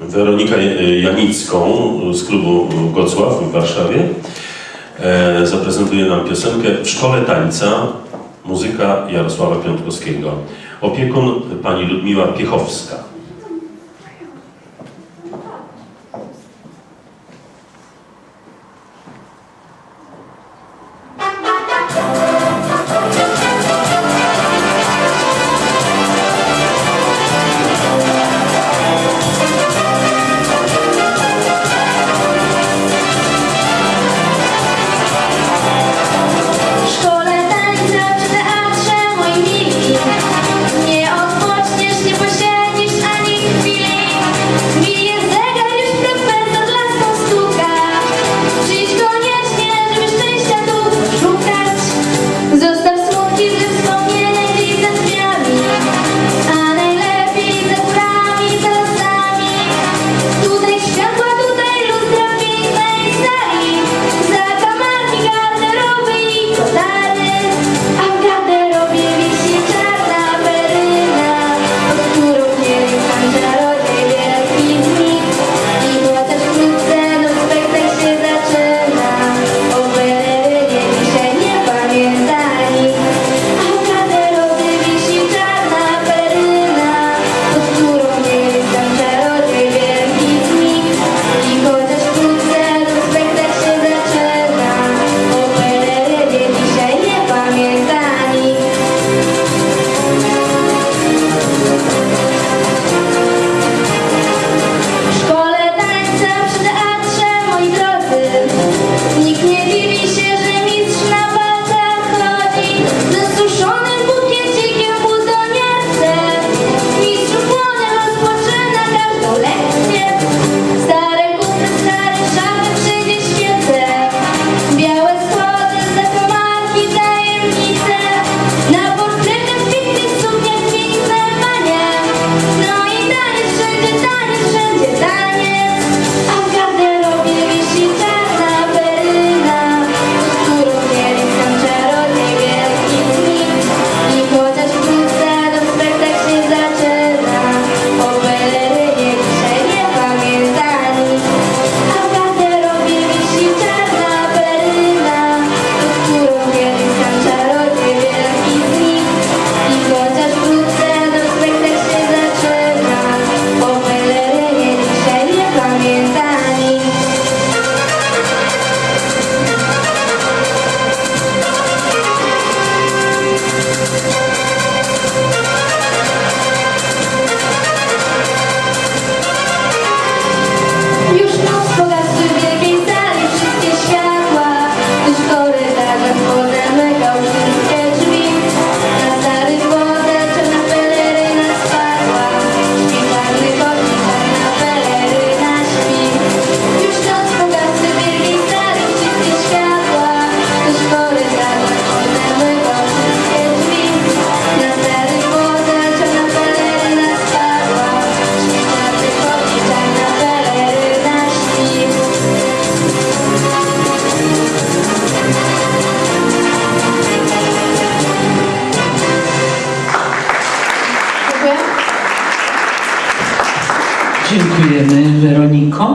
Weronikę Janicką z klubu Gocław w Warszawie. E, Zaprezentuje nam piosenkę W Szkole Tańca, muzyka Jarosława Piątkowskiego. Opiekun pani Ludmiła Piechowska. Dziękujemy, Weroniko.